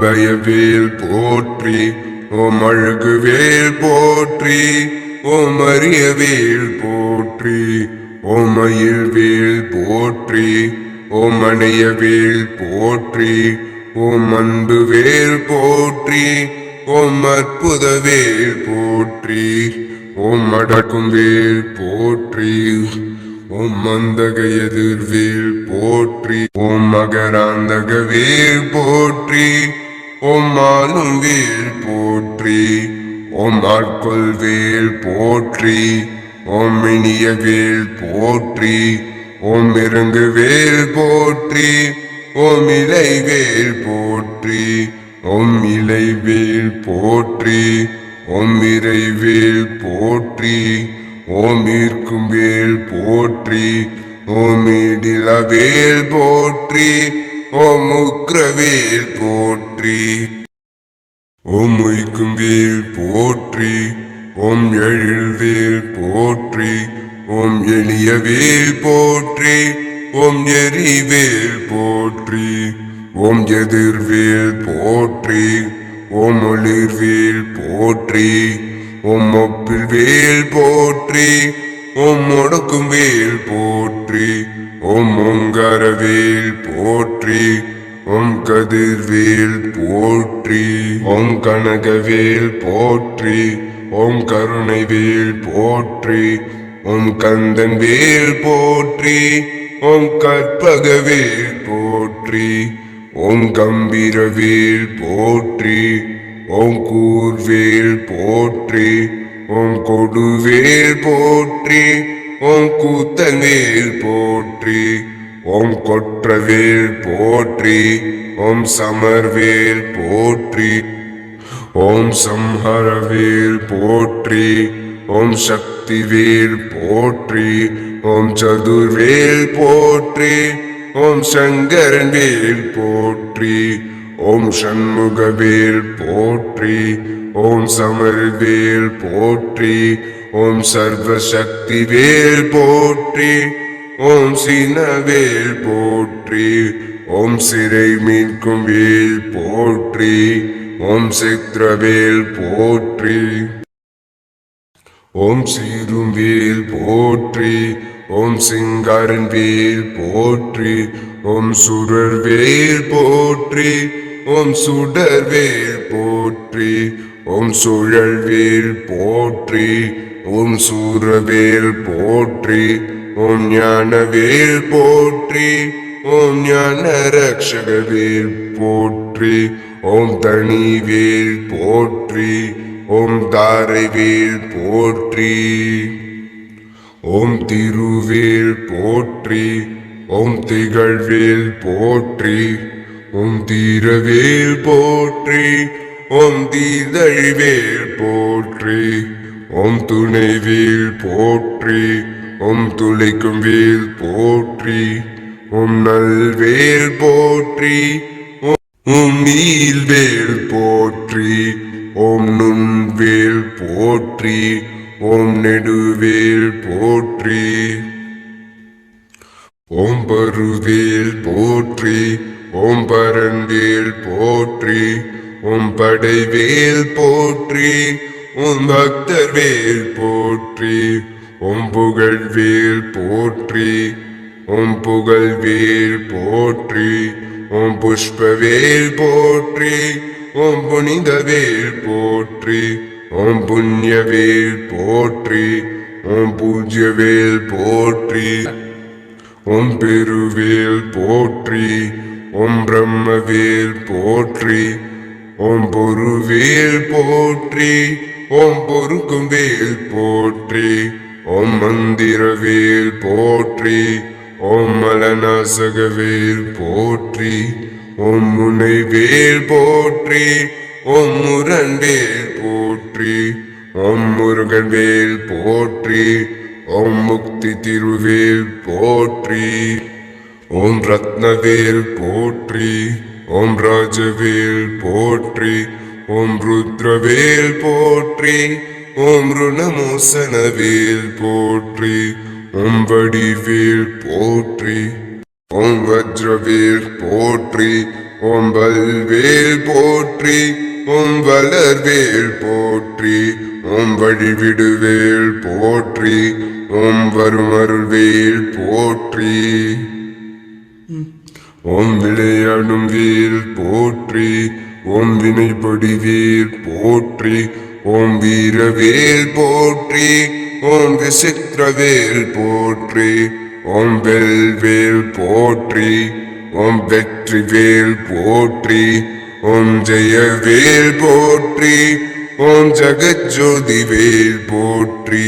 பயவேல் போற்றி ஓம் அழகுவேல் போற்றி ஓம் அரியவேல் போற்றி ஓம் மயில்வேல் போற்றி ஓம் அணையவேல் போற்றி ஓம் அன்புவேல் போற்றி ஓம் அற்புதவேல் போற்றி ஓம் அடக்கும் வேல் போற்றி ஓம் மந்தக எதிர்வேல் போற்றி ஓம் மகராந்தக வேல் போற்றி ஓம் வேல் போற்றி ஓம் ஆட்கொள் வேல் போற்றி ஓம் இனிய வேல் போற்றி ஓம் இறங்கு வேல் போற்றி ஓம் இலை வேல் போற்றி ஓம் இலை வேல் போற்றி ஓம் இறைவேல் போற்றி ஓம் ஈர்க்கும் வேல் போற்றி ஓம் இடில வேல் போற்றி ஓம் உக்ரவேல் போற்றி. ஓம் உய்க்கும் வேல் போற்றி. ஓம் எழில்வேல் போற்றி. ஓம் எளிய வேல் போற்றி. ஓம் எரிவேல் போற்றி. ஓம் எதிர்வேல் போற்றி. ஓம் ஒளிர்வேல் போற்றி. ஓம் ஒப்பில் வேல் போற்றி. ஓம் முடக்கும் வேல் போற்றி ஓம் ஓங்காரவேல் போற்றி ஓம் கதிர்வேல் போற்றி ஓம் கனகவேல் போற்றி ஓம் கருணைவேல் போற்றி ஓம் கந்தன் வேல் போற்றி ஓம் கற்பகவேல் போற்றி ஓம் கம்பீரவேல் போற்றி ஓம் கூர்வேல் போற்றி ஓம் கொடுவேல் போற்றி ஓம் கூத்தவேல் போற்றி ஓம் கொற்றவேல் போற்றி ஓம் சமர்வேல் போற்றி ஓம் சம்ஹரவேல் போற்றி ஓம் சக்திவேல் போற்றி ஓம் சதுர்வேல் போற்றி ஓம் சங்கரன் வேல் போற்றி ஓம் சண்முகவேல் போற்றி ஓம் சமர்வேல் போற்றி ஓம் சர்வசக்தி வேல் போற்றி ஓம் சினவேல் போற்றி ஓம் சிறை மீட்கும் வேல் போற்றி ஓம் சித்ரவேல் போற்றி. ஓம் சீரும் வேல் போற்றி ஓம் சிங்காரன் வேல் போற்றி ஓம் சுடர் வேல் போற்றி ஓம் சுடர் வேல் போற்றி ஓம் சுழல் வேல் போற்றி ஓம் சூரவேல் போற்றி ஓம் ஞானவேல் போற்றி ஓம் ஞான ரக்ஷகவேல் போற்றி ஓம் தனிவேல் போற்றி ஓம் தாரைவேல் போற்றி. ஓம் திருவேல் போற்றி ஓம் திகழ்வேல் போற்றி ஓம் தீரவேல் போற்றி ஓம் தீதழிவேல் போற்றி ஓம் துணைவேல் போற்றி ஓம் துளைக்கும் வேல் போற்றி ஓம் நல்வேல் போற்றி ஓம் நீல்வேல் போற்றி ஓம் நுண்வேல் போற்றி ஓம் நெடுவேல் போற்றி. ஓம் பருவேல் போற்றி ஓம் பரந்தேல் போற்றி ஓம் படைவேல் போற்றி ஓம் பக்தர்வேல் போற்றி ஓம் புகழ்வேல் போற்றி ஓம் புகழ்வேல் போற்றி ஓம் புஷ்பவேல் போற்றி ஓம் புனிதவேல் போற்றி. ஓம் புண்ணியவேல் போற்றி ஓம் பூஜ்யவேல் போற்றி ஓம் பெருவேல் போற்றி ஓம் பிரம்மவேல் போற்றி ஓம் பொருவேல் போற்றி ஓம் பொறுக்கும் வேல் போற்றி ஓம் மந்திரவேல் போற்றி ஓம் மலநாசகவேல் போற்றி ஓம் முனைவேல் போற்றி ஓம் முரண்வேல் போற்றி ஓம் முருகன்வேல் போற்றி ஓம் முக்தி திருவேல் போற்றி ஓம் ரத்னவேல் போற்றி ஓம் ராஜவேல் போற்றி ஓம் ருத்ரவேல் போற்றி ஓம் ருணமோசனவேல் போற்றி ஓம் வடிவேல் போற்றி ஓம் வஜ்ரவேல் போற்றி ஓம் வல்வேல் போற்றி ஓம் வளர்வேல் போற்றி ஓம் வழிவிடுவேல் போற்றி ஓம் வருமருள்வேல் போற்றி. ஓம் விளையாடும் வேல் போற்றி ஓம் வினைப்படி வேல் போற்றி ஓம் வீரவேல் போற்றி ஓம் விசித்திரவேல் போற்றி ஓம் வெல்வேல் போற்றி ஓம் வெற்றிவேல் போற்றி ஓம் ஜெய வேல் போற்றி ஓம் ஜெகஜோதி வேல் போற்றி.